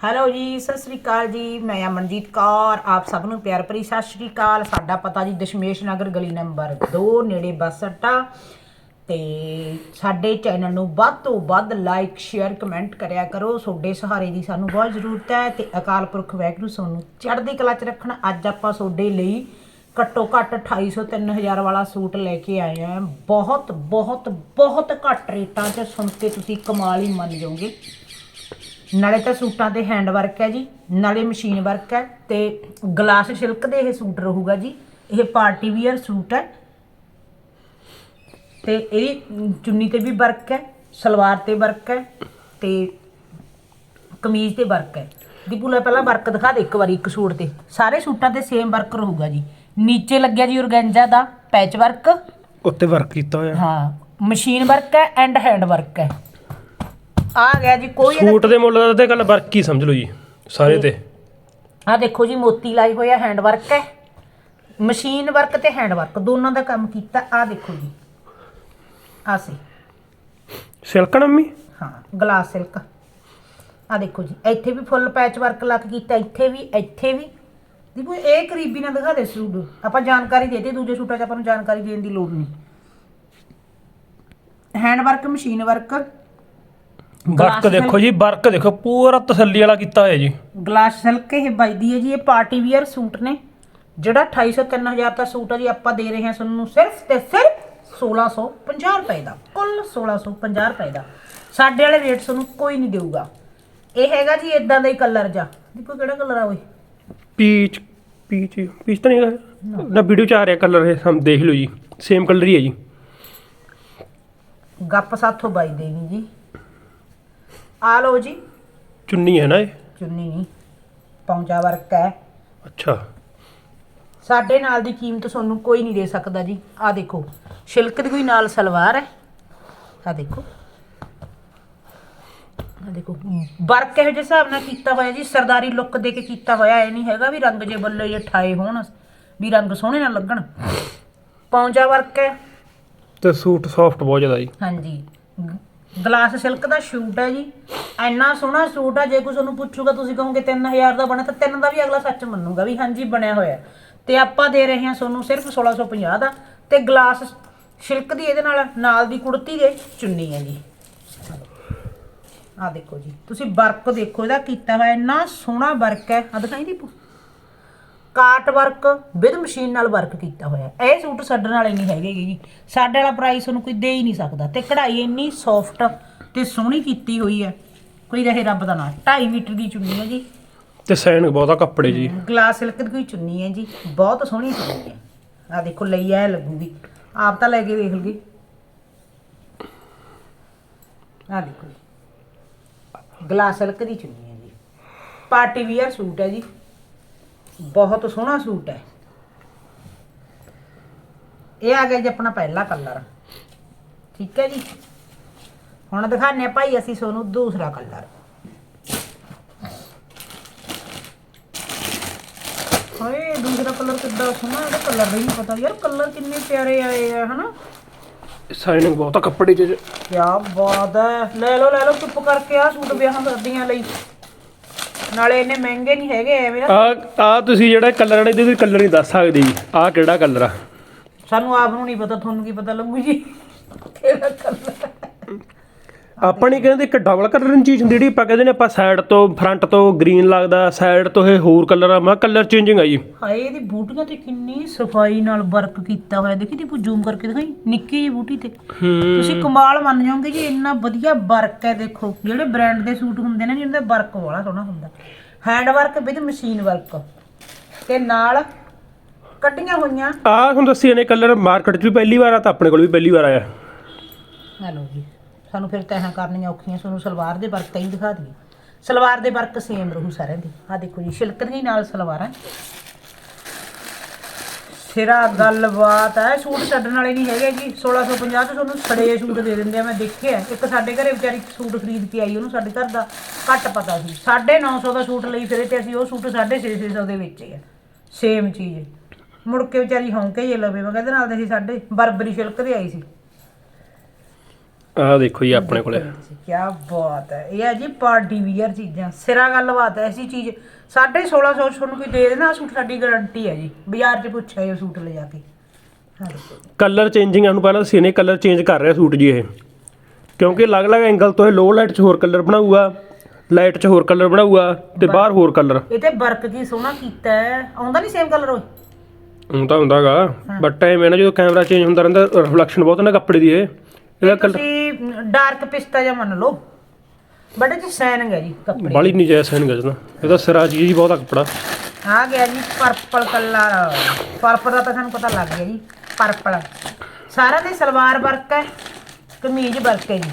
Hello ਜੀ, ਸਤਿ ਸ੍ਰੀ ਅਕਾਲ ਜੀ। ਮੈਂ ਅਮਨਜੀਤ ਕੌਰ। ਆਪ ਸਭ ਨੂੰ ਪਿਆਰ ਭਰੀ ਸਤਿ ਸ੍ਰੀ ਅਕਾਲ। ਸਾਡਾ ਪਤਾ ਜੀ ਦਸ਼ਮੇਸ਼ ਨਗਰ ਗਲੀ ਨੰਬਰ 2 ਨੇੜੇ ਬੱਸ ਅੱਡਾ। ਤੇ ਸਾਡੇ ਚੈਨਲ ਨੂੰ ਵੱਧ ਤੋਂ ਵੱਧ ਲਾਈਕ ਸ਼ੇਅਰ ਕਮੈਂਟ ਕਰਿਆ ਕਰੋ। ਤੁਹਾਡੇ ਸਹਾਰੇ ਦੀ ਸਾਨੂੰ ਬਹੁਤ ਜ਼ਰੂਰਤ ਹੈ ਤੇ ਅਕਾਲ ਪੁਰਖ ਵਾਹਿਗੁਰੂ ਸਾਨੂੰ ਚੜ੍ਹਦੀ ਕਲਾ 'ਚ ਰੱਖਣ। ਅੱਜ ਆਪਾਂ ਤੁਹਾਡੇ ਲਈ ਘੱਟੋ ਘੱਟ 2800 3000 ਵਾਲਾ ਸੂਟ ਲੈ ਕੇ ਆਏ ਆ ਬਹੁਤ ਬਹੁਤ ਬਹੁਤ ਘੱਟ ਰੇਟਾਂ 'ਚ ਸੁਣ ਕੇ ਤੁਸੀਂ ਕਮਾਲ ਹੀ ਮੰਨ ਜਾਓਗੇ। ਨਾਲੇ ਤਾਂ ਸੂਟਾਂ ਤੇ ਹੈਂਡ ਵਰਕ ਹੈ ਜੀ ਨਾਲੇ ਮਸ਼ੀਨ ਵਰਕ ਹੈ ਤੇ ਗਲਾਸ ਸਿਲਕ ਦੇ ਇਹ ਸੂਟ ਰਹੂਗਾ ਜੀ ਇਹ ਪਾਰਟੀ ਵੀਅਰ ਸੂਟ ਹੈ। ਤੇ ਇਹਦੀ ਚੁੰਨੀ ਤੇ ਵੀ ਵਰਕ ਹੈ ਸਲਵਾਰ ਤੇ ਵਰਕ ਹੈ ਤੇ ਕਮੀਜ਼ ਤੇ ਵਰਕ ਹੈ। ਦੀਪੂਲਾ ਪਹਿਲਾਂ ਵਰਕ ਦਿਖਾ ਦੇ ਇੱਕ ਵਾਰੀ ਇੱਕ ਸੂਟ ਤੇ। ਸਾਰੇ ਸੂਟਾਂ ਤੇ ਸੇਮ ਵਰਕ ਰਹੂਗਾ ਜੀ। ਨੀਚੇ ਲੱਗਿਆ ਜੀ ਔਰਗੈਂਜਾ ਦਾ ਪੈਚ ਵਰਕ ਉੱਤੇ ਵਰਕ ਕੀਤਾ ਹੋਇਆ। ਹਾਂ ਮਸ਼ੀਨ ਵਰਕ ਹੈ ਐਂਡ ਹੈਂਡ ਵਰਕ ਹੈ। ਆ ਗਿਆ ਜੀ ਕੋਈ ਸੂਟ ਦੇ ਮੁੱਲ ਦਾ ਤੇ ਗੱਲ ਵਰਕ ਹੀ ਸਮਝ ਲਓ ਜੀ ਸਾਰੇ ਤੇ। ਆ ਦੇਖੋ ਜੀ ਮੋਤੀ ਲਾਈ ਹੋਇਆ ਹੈਂਡ ਵਰਕ ਹੈ। ਮਸ਼ੀਨ ਵਰਕ ਤੇ ਹੈਂਡ ਵਰਕ ਦੋਨਾਂ ਦਾ ਕੰਮ ਕੀਤਾ। ਆ ਦੇਖੋ ਜੀ। ਆ ਸੀ। ਸਿਲਕਣ ਅੰਮੀ ਹਾਂ ਗਲਾਸ ਸਿਲਕ ਆ ਦੇਖੋ ਜੀ ਇੱਥੇ ਵੀ ਫੁੱਲ ਪੈਚ ਵਰਕ ਲੱਗ ਕੀਤਾ ਇੱਥੇ ਵੀ ਇੱਥੇ ਵੀ। ਦੇਖੋ ਇਹ ਕਰੀਬੀ ਨਾਲ ਦਿਖਾ ਦੇ ਸੂਟ। ਆਪਾਂ ਜਾਣਕਾਰੀ ਦੇਤੇ ਦੂਜੇ ਸੂਟਾਂ 'ਚ ਆਪਾਂ ਨੂੰ ਜਾਣਕਾਰੀ ਦੇਣ ਦੀ ਲੋੜ ਨਹੀਂ। Hand work machine work work ਦੇਖੋ ਜੀ ਵਰਕ ਦੇਖੋ ਪੂਰਾ ਤਸੱਲੀ ਵਾਲਾ ਕੀਤਾ ਹੋਇਆ ਜੀ। ਗਲਾਸ ਸਿਲਕ ਇਹ ਵੱਜਦੀ ਹੈ ਜੀ ਇਹ ਪਾਰਟੀ ਵੀਅਰ ਸੂਟ ਨੇ। ਜਿਹੜਾ 2800 3000 ਦਾ ਸੂਟ ਹੈ ਜੀ ਆਪਾਂ ਦੇ ਰਹੇ ਹਾਂ ਤੁਹਾਨੂੰ ਸਿਰਫ ਤੇ ਸਿਰਫ 1650 ਰੁਪਏ ਦਾ ਕੁੱਲ 1650 ਰੁਪਏ ਦਾ। ਸਾਡੇ ਵਾਲੇ ਰੇਟ ਤੁਹਾਨੂੰ ਕੋਈ ਨਹੀਂ ਦੇਊਗਾ। ਇਹ ਹੈਗਾ ਜੀ ਇਦਾਂ ਦਾ ਹੀ ਕਲਰ ਜਾ ਦੇਖੋ ਕਿਹੜਾ ਕਲਰ ਆ ਓਏ। ਪੀਚ ਪੀਚ ਪੀਚ ਤਾਂ ਨਹੀਂ ਹੈਗਾ। ਨਾ। ਵੀਡੀਓ ਚ ਆ ਰਿਹਾ ਕਲਰ ਇਹ ਹਮ ਦੇਖ ਲਓ ਜੀ। ਸੇਮ ਕਲਰ ਹੀ ਹੈ ਜੀ। ਗੱਪ ਸਾਥੋਂ ਬਾਈ ਦੇਗੀ ਜੀ। ਆ ਲਓ ਜੀ। ਚੁੰਨੀ ਹੈ ਨਾ ਇਹ? ਚੁੰਨੀ ਨਹੀਂ ਪੌਂਚਾ ਵਰਕ ਹੈ। ਅੱਛਾ। ਸਾਡੇ ਨਾਲ ਦੀ ਕੀਮਤ ਤੁਹਾਨੂੰ ਕੋਈ ਨਹੀਂ ਦੇ ਸਕਦਾ ਜੀ। ਆ ਦੇਖੋ ਸ਼ਿਲਕ ਦੀ ਕੋਈ ਨਾਲ ਸਲਵਾਰ ਹੈ। ਆ ਦੇਖੋ। ਆ ਦੇਖੋ ਵਰਕ ਇਹੋ ਜਿਹੇ ਹਿਸਾਬ ਨਾਲ ਕੀਤਾ ਹੋਇਆ ਜੀ। ਸਰਦਾਰੀ ਲੁੱਕ ਦੇ ਕੇ ਕੀਤਾ ਹੋਇਆ ਇਹ ਨਹੀਂ ਹੈਗਾ ਵੀ ਰੰਗ ਜੇ ਬੱਲੇ ਜੇ ਠਾਏ ਹੋਣ ਵੀ ਰੰਗ ਸੋਹਣੇ ਨਾ ਲੱਗਣ। ਪੌਂਚਾ ਵਰਕ ਹੈ। ਤੇ ਸੂਟ ਸੌਫਟ ਬਹੁਤ ਜ਼ਿਆਦਾ ਜੀ। ਹਾਂਜੀ। ਗਲਾਸ ਸਿਲਕ ਦਾ ਸ਼ੂਟ ਹੈ ਜੀ। ਇੰਨਾ ਸੋਹਣਾ ਸੂਟ ਹੈ ਜੇ ਕੋਈ ਤੁਹਾਨੂੰ ਪੁੱਛੂਗਾ, ਤੁਸੀਂ ਕਹੋਗੇ 3000 ਦਾ ਬਣਿਆ, ਤਾਂ ਤਿੰਨ ਦਾ ਵੀ ਅਗਲਾ ਸੱਚ ਮੰਨੂਗਾ ਵੀ ਹਾਂਜੀ, ਬਣਿਆ ਹੋਇਆ। ਤੇ ਆਪਾਂ ਦੇ ਰਹੇ ਹਾਂ ਤੁਹਾਨੂੰ ਸਿਰਫ 1650 ਦਾ। ਤੇ ਗਲਾਸ ਸਿਲਕ ਦੀ ਇਹਦੇ ਨਾਲ ਨਾਲ ਦੀ ਕੁੜਤੀ ਦੇ ਚੁੰਨੀ ਹੈ ਜੀ। ਆ ਦੇਖੋ ਜੀ, ਤੁਸੀਂ ਵਰਕ ਦੇਖੋ, ਇਹਦਾ ਕੀਤਾ ਹੋਇਆ ਇੰਨਾ ਸੋਹਣਾ ਵਰਕ ਹੈ। ਆ ਦਿਖਾਈ ਦੀਪੂ ਕਾਟ ਵਰਕ ਵਿਦ ਮਸ਼ੀਨ ਨਾਲ ਵਰਕ ਕੀਤਾ ਹੋਇਆ। ਇਹ ਸੂਟ ਛੱਡਣ ਵਾਲੇ ਨਹੀਂ ਹੈਗੇ ਜੀ। ਸਾਡੇ ਵਾਲਾ ਪ੍ਰਾਈਸ ਉਹਨੂੰ ਕੋਈ ਦੇ ਹੀ ਨਹੀਂ ਸਕਦਾ। ਤੇ ਕਢਾਈ ਇੰਨੀ ਸੌਫਟ ਤੇ ਸੋਹਣੀ ਕੀਤੀ ਹੋਈ ਹੈ। ਕੋਈ ਰਹੇ ਰੱਬ ਦਾ ਨਾਮ। 2.5 ਮੀਟਰ ਦੀ ਚੁੰਨੀ ਹੈ ਜੀ। ਤੇ ਸੈਨ ਬਹੁਤਾ ਕੱਪੜੇ ਜੀ। ਗਲਾਸ ਸਿਲਕ ਦੀ ਕੋਈ ਚੁੰਨੀ ਹੈ ਜੀ। ਬਹੁਤ ਸੋਹਣੀ ਚੁੰਨੀ ਹੈ। ਆ ਦੇਖੋ ਲਈ ਐ ਲੱਗੂਗੀ। ਆਪ ਤਾਂ ਲੈ ਕੇ ਦੇਖ ਲਗੀ ਆ ਦੇਖੋ। ਗਲਾਸ ਸਿਲਕ ਦੀ ਚੁੰਨੀ ਹੈ ਜੀ। ਪਾਰਟੀ ਵੀਅਰ ਸੂਟ ਹੈ ਜੀ। ਬਹੁਤ ਸੋਹਣਾ ਸੂਟ ਹੈ। ਇਹ ਆ ਗਿਆ ਜੀ ਆਪਣਾ ਪਹਿਲਾ ਕਲਰ। ਠੀਕ ਹੈ ਜੀ। ਹੁਣ ਦਿਖਾਣੇ ਭਾਈ ਅਸੀਂ ਤੁਹਾਨੂੰ ਦੂਸਰਾ ਕਲਰ। ਹਾਏ ਦੂਸਰਾ ਕਲਰ ਕਿੱਦਾਂ ਸੋਹਣਾ ਇਹਦਾ ਕਲਰ ਨਹੀਂ ਪਤਾ। ਯਾਰ ਕਲਰ ਕਿੰਨੇ ਪਿਆਰੇ ਆਏ ਆ ਹਨਾ? ਸਾਈਨਿੰਗ ਬਹੁਤਾ ਕੱਪੜੇ ਚ ਕੀ ਬਾਤ ਹੈ। ਲੈ ਲਓ ਲੈ ਲਓ ਚੁੱਪ ਕਰਕੇ ਆ ਸੂਟ ਵਿਆਹਾਂ ਸਰਦੀਆਂ ਲਈ। ਨਾਲੇ ਇੰਨੇ ਮਹਿੰਗੇ ਨਹੀਂ ਹੈਗੇ ਐਵੇਂ ਨਾ ਆ ਆ ਤੁਸੀਂ ਜਿਹੜਾ ਕਲਰ ਵਾਲੇ ਦੇ ਤੁਸੀਂ ਕਲਰ ਨਹੀਂ ਦੱਸ ਸਕਦੇ ਜੀ। ਆ ਕਿਹੜਾ ਕਲਰ ਆ? ਸਾਨੂੰ ਆਪ ਨੂੰ ਨਹੀਂ ਪਤਾ ਤੁਹਾਨੂੰ ਕੀ ਪਤਾ ਲੱਗੂ ਜੀ ਕਿਹੜਾ ਕਲਰ ਆਪਾਂ ਨਹੀਂ ਕਹਿੰਦੇ ਇੱਕ ਡਬਲ ਕਲਰ ਦੀ ਚੀਜ਼ ਹੁੰਦੀ ਜਿਹੜੀ ਆਪਾਂ ਕਹਿੰਦੇ ਨੇ ਆਪਾਂ ਸਾਈਡ ਤੋਂ ਫਰੰਟ ਤੋਂ ਗ੍ਰੀਨ ਲੱਗਦਾ ਸਾਈਡ ਤੋਂ ਇਹ ਹੋਰ ਕਲਰ ਆ ਮੈਂ ਕਲਰ ਚੇਂਜਿੰਗ ਆ ਜੀ। ਹਾਏ ਇਹਦੀ ਬੂਟੀਆਂ ਤੇ ਕਿੰਨੀ ਸਫ਼ਾਈ ਨਾਲ ਵਰਕ ਕੀਤਾ ਹੋਇਆ। ਦੇਖੀ ਤੇ ਜ਼ੂਮ ਕਰਕੇ ਦਿਖਾਈ ਨਿੱਕੀ ਜਿਹੀ ਬੂਟੀ ਤੇ। ਤੁਸੀਂ ਕਮਾਲ ਮੰਨ ਜਾਓਗੇ ਜੀ ਇੰਨਾ ਵਧੀਆ ਵਰਕ ਹੈ ਦੇਖੋ। ਜਿਹੜੇ ਬ੍ਰਾਂਡ ਦੇ ਸੂਟ ਹੁੰਦੇ ਨੇ ਜਿਹਨਾਂ ਦਾ ਵਰਕ ਵਾਲਾ ਸੋਹਣਾ ਹੁੰਦਾ। Hand work with machine work ਤੇ ਨਾਲ ਕੱਟੀਆਂ ਹੋਈਆਂ। ਆ ਹੁਣ ਦੱਸੀ ਨੇ ਕਲਰ ਮਾਰਕੀਟ 'ਚ ਵੀ ਪਹਿਲੀ ਵਾਰ ਆ ਤਾਂ ਆਪਣੇ ਕੋਲ ਵੀ ਪਹਿਲੀ ਵਾਰ ਆਇਆ। ਹੈਲੋ ਜੀ। ਸਾਨੂੰ ਫਿਰ ਤੈਹਾਂ ਕਰਨੀਆਂ ਔਖੀਆਂ ਸਾਨੂੰ ਸਲਵਾਰ ਦੇ ਵਰਕ ਤਾਂ ਹੀ ਦਿਖਾ ਦਈਏ। ਸਲਵਾਰ ਦੇ ਵਰਕ ਸੇਮ ਰਹੂ ਸਾਰਿਆਂ ਦੇ। ਆ ਦੇਖੋ ਜੀ, ਸ਼ਿਲਕ ਦੀ ਨਾਲ ਸਲਵਾਰਾਂ ਸਿਰਾ ਗੱਲਬਾਤ ਹੈ, ਸੂਟ ਛੱਡਣ ਵਾਲੇ ਨਹੀਂ ਹੈਗੇ ਜੀ। 1650 ਚ ਤੁਹਾਨੂੰ ਸੜੇ ਸੂਟ ਦੇ ਦਿੰਦੇ ਆ, ਮੈਂ ਦੇਖਿਆ। ਇੱਕ ਸਾਡੇ ਘਰੇ ਵਿਚਾਰੀ ਸੂਟ ਖਰੀਦ ਕੇ ਆਈ, ਉਹਨੂੰ ਸਾਡੇ ਘਰ ਦਾ ਘੱਟ ਪਤਾ ਸੀ। 950 ਦਾ ਸੂਟ ਲਈ ਫਿਰੇ ਤੇ ਅਸੀਂ ਉਹ ਸੂਟ 650 ਦੇ ਵੇਚੇ ਆ। ਸੇਮ ਚੀਜ਼। ਮੁੜ ਕੇ ਵਿਚਾਰੀ ਹੌਂਕੇ ਜੇ ਲਵੇ, ਮੈਂ ਕਹਿੰਦੇ ਨਾਲ ਦੇ ਸੀ ਸਾਡੇ ਬਰਬਰੀ ਸ਼ਿਲਕ ਦੇ ਆਈ ਸੀ। ਆਹ ਦੇਖੋ ਜੀ ਆਪਣੇ ਕੋਲੇ। ਕੀ ਬਾਤ ਹੈ। ਇਹ ਹੈ ਜੀ ਪਾਰਟੀ ਵੀਅਰ ਚੀਜ਼ਾਂ। ਸਿਰਾ ਗੱਲਬਾਤ ਹੈ ਐਸੀ ਚੀਜ਼ 1650 ਤੁਹਾਨੂੰ ਕੋਈ ਦੇ ਦੇਣਾ ਸੂਟ ਸਾਡੀ ਗਾਰੰਟੀ ਹੈ ਜੀ। ਬਾਜ਼ਾਰ 'ਚ ਪੁੱਛਿਆ ਇਹ ਸੂਟ ਲੈ ਜਾ ਕੇ। ਕਲਰ ਚੇਂਜਿੰਗ ਨੂੰ ਪਹਿਲਾਂ ਦੱਸੀ ਨੇ ਕਲਰ ਚੇਂਜ ਕਰ ਰਿਹਾ ਸੂਟ ਜੀ ਇਹ। ਕਿਉਂਕਿ ਅਲੱਗ-ਅਲੱਗ ਐਂਗਲ ਤੋਂ ਇਹ ਲੋ ਲਾਈਟ 'ਚ ਹੋਰ ਕਲਰ ਬਣਾਊਗਾ ਲਾਈਟ 'ਚ ਹੋਰ ਕਲਰ ਬਣਾਊਗਾ ਤੇ ਬਾਹਰ ਹੋਰ ਕਲਰ ਇਹ ਤੇ ਵਰਕ ਕੀ ਸੋਹਣਾ ਕੀਤਾ ਹੈ। ਆਉਂਦਾ ਨਹੀਂ ਸੇਮ ਕਲਰ ਓਏ? ਹੁਣ ਤਾਂ ਹੁੰਦਾਗਾ ਬਟ ਟਾਈਮ ਹੈ ਨਾ ਜਦੋਂ ਕੈਮਰਾ ਚੇਂਜ ਹੁੰਦਾ ਰਹਿੰਦਾ ਰਿਫਲੈਕਸ਼ਨ ਬਹੁਤ ਨਾ ਕੱਪੜੇ ਦੀ ਇਹ। ਇਹਦਾ ਕਲਰ ਤੁਸੀਂ ਡਾਰਕ ਪਿਸਤਾ ਜਾਂ ਮੰਨ ਲਓ। ਬਟ ਇਹ ਸੈਨਿੰਗ ਹੈ ਜੀ ਕੱਪੜੇ। ਬਾਲੀ ਨਹੀਂ ਜੈਸਾ ਨਹੀਂ ਗਜਣਾ ਇਹਦਾ ਸਿਰਾ ਜੀ ਜੀ ਬਹੁਤਾ ਕੱਪੜਾ ਆ ਗਿਆ ਜੀ ਪਰਪਲ ਕਲਰ ਪਰਪਲ ਦਾ ਤਾਂ ਸਾਨੂੰ ਪਤਾ ਲੱਗ ਗਿਆ ਜੀ ਪਰਪਲ ਸਾਰਾ ਦੇ ਸਲਵਾਰ ਵਰਕ ਹੈ ਕਮੀਜ਼ ਵਰਕ ਹੈ ਜੀ।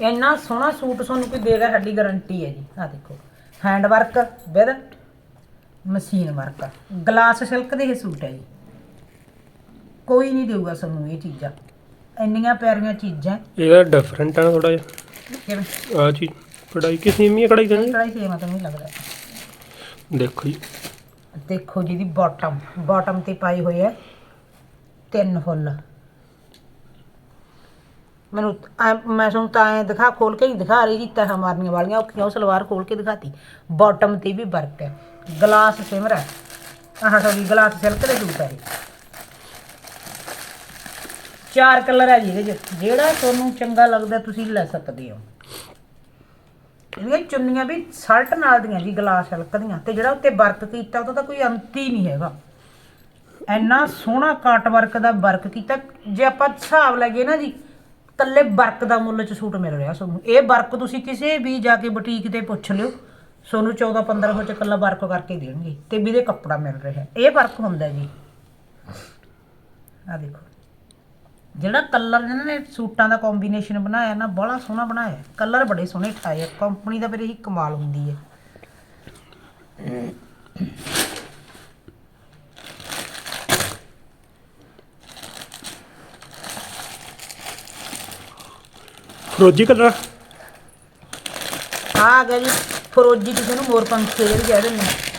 ਇੰਨਾ ਸੋਹਣਾ ਸੂਟ ਤੁਹਾਨੂੰ ਕੋਈ ਦੇਗਾ ਸਾਡੀ ਗਾਰੰਟੀ ਹੈ ਜੀ। ਆ ਦੇਖੋ hand work with machine work glass silk ਦੇ ਇਹ ਸੂਟ ਹੈ ਜੀ। ਕੋਈ ਨਹੀਂ ਦੇਊਗਾ ਸਾਨੂੰ ਇਹ ਚੀਜ਼ਾਂ। ਇੰਨੀਆਂ ਪਿਆਰੀਆਂ ਚੀਜ਼ਾਂ। ਇਹਦਾ ਡਿਫਰੈਂਟ ਆ ਥੋੜਾ ਜਿਹਾ। ਕਿਵੇਂ? ਆ ਚੀਜ਼ ਕਢਾਈ ਕਿਸ ਨੀਮੀ ਹੈ ਕਢਾਈ ਕਰਨੀ ਕੜਾਈ ਸੇਮ ਆ ਤੈਨੂੰ ਲੱਗਦਾ। ਦੇਖੋ ਜੀ। ਦੇਖੋ ਜਿਹਦੀ ਬਾਟਮ ਬਾਟਮ ਤੇ ਪਾਈ ਹੋਈ ਹੈ ਤਿੰਨ ਫੁੱਲ। ਮੈਨੂੰ ਐਂ- ਮੈਂ ਤੁਹਾਨੂੰ ਤਾਂ ਐਂ ਦਿਖਾ ਖੋਲ ਕੇ ਹੀ ਦਿਖਾ ਰਹੀ ਜੀ ਤਹਾਂ ਮਾਰਨੀਆਂ ਵਾਲੀਆਂ ਔਖੀਆਂ ਉਹ ਸਲਵਾਰ ਖੋਲ ਕੇ ਦਿਖਾਤੀ। ਬਾਟਮ ਤੇ ਵੀ ਵਰਕ ਹੈ। ਗਲਾਸ ਸਿਮਰ ਹੈ। ਆਹ ਸੌਰੀ ਗਲਾਸ ਸਿਲਕ ਦੇ ਸੂਟ ਹੈ ਇਹ। ਚਾਰ ਕਲਰ ਹੈ ਜੀ ਇਹਦੇ 'ਚ। ਜਿਹੜਾ ਤੁਹਾਨੂੰ ਚੰਗਾ ਲੱਗਦਾ ਤੁਸੀਂ ਲੈ ਸਕਦੇ ਹੋ। ਇਹਦੀਆਂ ਚੁੰਨੀਆਂ ਵੀ ਸਲਟ ਨਾਲ ਦੀਆਂ ਜੀ, ਗਲਾਸ ਸਿਲਕ ਦੀਆਂ। ਤੇ ਜਿਹੜਾ ਉੱਤੇ ਵਰਕ ਕੀਤਾ, ਉਹਦਾ ਤਾਂ ਕੋਈ ਅੰਤ ਹੀ ਨਹੀਂ ਹੈਗਾ। ਇੰਨਾ ਸੋਹਣਾ ਕਾਟ ਵਰਕ ਦਾ ਵਰਕ ਕੀਤਾ। ਜੇ ਆਪਾਂ ਹਿਸਾਬ ਲਈਏ ਨਾ ਜੀ ਕੱਲੇ ਵਰਕ ਦਾ ਮੁੱਲ ਚ ਸੂਟ ਮਿਲ ਰਿਹਾ ਤੁਹਾਨੂੰ। ਇਹ ਵਰਕ ਤੁਸੀਂ ਕਿਸੇ ਵੀ ਜਾ ਕੇ ਬੁਟੀਕ ਤੇ ਪੁੱਛ ਲਿਓ, ਤੁਹਾਨੂੰ 14 1500 ਚ ਕੱਲਾ ਵਰਕ ਕਰਕੇ ਦੇਣਗੇ। ਤੇ ਵੀ ਦੇ ਕੱਪੜਾ ਮਿਲ ਰਿਹਾ। ਇਹ ਵਰਕ ਹੁੰਦਾ ਜੀ। ਆ ਦੇਖੋ। ਜਿਹੜਾ ਕਲਰ ਇਹਨਾਂ ਨੇ ਸੂਟਾਂ ਦਾ ਕੰਬੀਨੇਸ਼ਨ ਬਣਾਇਆ ਨਾ ਬੜਾ ਸੋਹਣਾ ਬਣਾਇਆ। ਕਲਰ ਬੜੇ ਸੋਹਣੇ ਠਾਏ ਆ। ਕੰਪਨੀ ਦਾ ਫਿਰ ਇਹੀ ਕਮਾਲ ਹੁੰਦੀ ਹੈ ਫਰੋਜੀ ਕਲਰ? ਆ ਗਿਆ ਜੀ। ਫਰੋਜੀ ਕਿਸੇ ਨੂੰ ਮੋਰ ਪੰਖੀ ਜਿਹੜੇ ਕਹਿ ਦਿੰਦੇ ਨੇ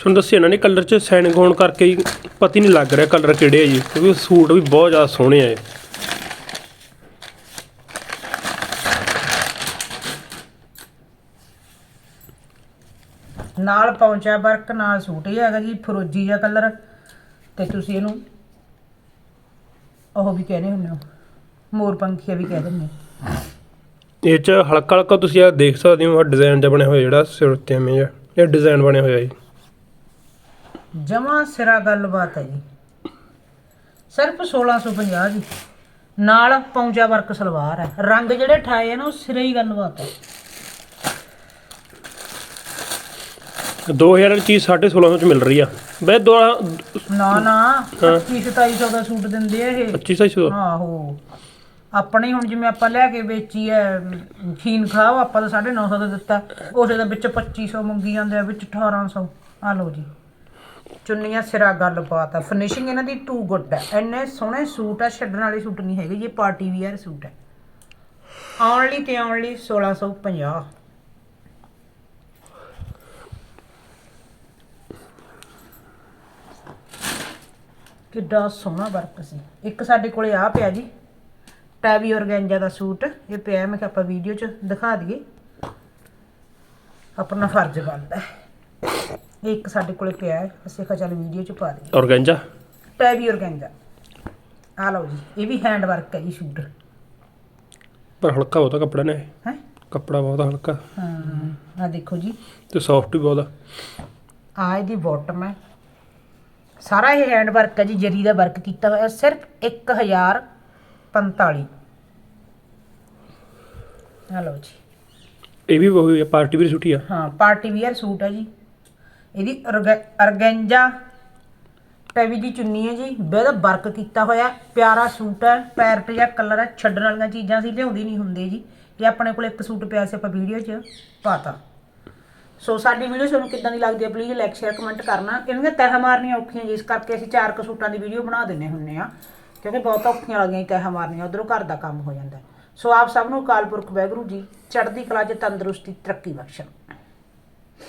ਤੁਹਾਨੂੰ ਦੱਸਿਆ ਇਹਨਾਂ ਨੇ ਕਲਰ 'ਚ ਸੈਨਿੰਗ ਹੋਣ ਕਰਕੇ ਹੀ ਪਤਾ ਨਹੀਂ ਲੱਗ ਰਿਹਾ ਕਲਰ ਕਿਹੜੇ ਆ ਜੀ ਕਿਉਂਕਿ ਸੂਟ ਵੀ ਬਹੁਤ ਜ਼ਿਆਦਾ ਸੋਹਣੇ ਆ ਇਹ। ਨਾਲ ਪੌਂਚਾ ਵਰਕ ਨਾਲ ਸੂਟ ਹੀ ਹੈਗਾ ਜੀ ਫਰੋਜੀ ਜਿਹਾ ਕਲਰ ਤੇ ਤੁਸੀਂ ਇਹਨੂੰ ਉਹ ਵੀ ਕਹਿੰਦੇ ਹੁੰਦੇ ਹੋ ਮੋਰ ਪੰਖੀਆ ਵੀ ਕਹਿ ਦਿੰਦੇ। ਇਹ 'ਚ ਹਲਕਾ ਹਲਕਾ ਤੁਸੀਂ ਆ ਦੇਖ ਸਕਦੇ ਹੋ ਡਿਜ਼ਾਈਨ ਜਿਹਾ ਬਣਿਆ ਹੋਇਆ ਜਿਹੜਾ ਸਿਰ ਤੇ ਐਵੇਂ ਜਿਹਾ ਇਹ ਡਿਜ਼ਾਈਨ ਬਣਿਆ ਹੋਇਆ ਜੀ। ਜਮਾ ਸਿਰਾ ਗੱਲਬਾਤ ਹੈ ਜੀ। ਸਿਰਫ 1650 ਜੀ। ਨਾਲ ਪੌਂਚਾ ਵਰਕ ਸਲਵਾਰ ਹੈ। ਰੰਗ ਜਿਹੜੇ ਠਾਏ ਨਾ ਉਹ ਸਿਰੇ ਹੀ ਗੱਲਬਾਤ ਹੈ। 2000 ਵਾਲੀ ਚੀਜ਼ 1650 ਚ ਮਿਲ ਰਹੀ ਆ। ਬਈ ਦੋ ਨਾ ਨਾ 25 2700 ਦਾ ਸੂਟ ਦਿੰਦੇ ਆ ਇਹ। 2500 ਦਾ? ਆਹੋ। ਆਪਣੇ ਹੁਣ ਜਿਵੇਂ ਆਪਾਂ ਲੈ ਕੇ ਵੇਚੀ ਐ ਖੀਨ ਖਾਓ ਆਪਾਂ ਤਾਂ 950 ਦਾ ਦਿੱਤਾ। ਉਸੇ ਦਾ ਵਿੱਚ 2500 ਮੰਗੀ ਜਾਂਦੇ ਆ ਵਿੱਚ 1800 ਆ ਲਓ ਜੀ। ਚੁੰਨੀਆਂ ਸਿਰਾ ਗੱਲਬਾਤ ਆ ਫਿਨਿਸ਼ਿੰਗ ਇਹਨਾਂ ਦੀ ਟੂ ਗੁੱਡ ਹੈ। ਇੰਨੇ ਸੋਹਣੇ ਸੂਟ ਆ, ਛੱਡਣ ਵਾਲੇ ਸੂਟ ਨਹੀਂ ਹੈਗੇ। ਇਹ ਪਾਰਟੀ ਵੀਅਰ ਸੂਟ ਹੈ। ਓਨਲੀ ਤੇ ਓਨਲੀ 1650 ਕਿੱਡਾ ਸੋਹਣਾ ਵਰਕ ਸੀ। ਇੱਕ ਸਾਡੇ ਕੋਲੇ ਆ ਪਿਆ ਜੀ। ਟੈਵੀ ਔਰਗੈਂਜਾ ਦਾ ਸੂਟ। ਇਹ ਪਿਆ, ਮੈਂ ਕਿਹਾ ਆਪਾਂ ਵੀਡੀਓ 'ਚ ਦਿਖਾ ਦਈਏ। ਆਪਣਾ ਫਰਜ਼ ਬਣਦਾ ਹੈ। ਇਹ ਇੱਕ ਸਾਡੇ ਕੋਲੇ ਪਿਆ ਹੈ ਅਸੀਂ ਕਿਹਾ ਚੱਲ ਵੀਡੀਓ 'ਚ ਪਾ ਦਈਏ ਔਰਗੈਂਜਾ? ਟੈਵੀ ਔਰਗੈਂਜਾ। ਆ ਲਓ ਜੀ ਇਹ ਵੀ ਹੈਂਡ ਵਰਕ ਹੈ ਜੀ ਸੂਟ ਪਰ ਹਲਕਾ ਬਹੁਤਾ ਕੱਪੜਾ ਨੇ ਹੈ? ਕੱਪੜਾ ਬਹੁਤ ਹਲਕਾ। ਹਾਂ ਆ ਦੇਖੋ ਜੀ। ਤੇ ਸੌਫਟ ਵੀ ਬਹੁਤ। ਆ ਆ ਇਹਦੀ ਬਾਟਮ ਹੈ। ਸਾਰਾ ਇਹ ਹੈਂਡ ਵਰਕ ਹੈ ਜੀ ਜਰੀ ਦਾ ਵਰਕ ਕੀਤਾ ਹੋਇਆ ਸਿਰਫ 1045 ਆ ਲਓ ਜੀ। ਇਹ ਵੀ ਉਹ ਪਾਰਟੀ ਵੀ ਛੁੱਟੀ ਆ। ਹਾਂ ਪਾਰਟੀ ਵੀਅਰ ਸੂਟ ਹੈ ਜੀ। ਇਹਦੀ ਅਰਗੈਂਜਾ ਟੈਵੀ ਦੀ ਚੁੰਨੀ ਹੈ ਜੀ। ਬੇਦ ਵਰਕ ਕੀਤਾ ਹੋਇਆ ਪਿਆਰਾ ਸੂਟ ਹੈ। ਪੈਰਟ ਜਾਂ ਕਲਰ ਹੈ। ਛੱਡਣ ਵਾਲੀਆਂ ਚੀਜ਼ਾਂ ਸੀ ਲਿਆਉਂਦੀ ਨਹੀਂ ਹੁੰਦੇ ਜੀ। ਇਹ ਆਪਣੇ ਕੋਲ ਇੱਕ ਸੂਟ ਪਿਆ ਸੀ ਆਪਾਂ ਵੀਡੀਓ 'ਚ ਪਾਤਾ। ਸੋ ਸਾਡੀ ਵੀਡੀਓ ਤੁਹਾਨੂੰ ਕਿੱਦਾਂ ਦੀ ਲੱਗਦੀ ਹੈ ਪਲੀਜ਼ ਲਾਈਕ ਸ਼ੇਅਰ ਕਮੈਂਟ ਕਰਨਾ। ਇਹਨਾਂ ਤਹਿ ਮਾਰਨੀਆਂ ਔਖੀਆਂ ਜੀ। ਇਸ ਕਰਕੇ ਅਸੀਂ ਚਾਰ ਕੁ ਸੂਟਾਂ ਦੀ ਵੀਡੀਓ ਬਣਾ ਦਿੰਨੇ ਹੁੰਨੇ ਆ ਕਿਉਂਕਿ ਬਹੁਤ ਔਖੀਆਂ ਲੱਗਦੀਆਂ ਤਹਿ ਮਾਰਨੀਆਂ। ਉਧਰੋਂ ਘਰ ਦਾ ਕੰਮ ਹੋ ਜਾਂਦਾ। ਸੋ ਆਪ ਸਭ ਨੂੰ ਅਕਾਲ ਪੁਰਖ ਵਾਹਿਗੁਰੂ ਜੀ। ਚੜ੍ਹਦੀ ਕਲਾ 'ਚ ਤੰਦਰੁਸਤੀ ਤਰੱਕੀ ਬਖਸ਼ਣ।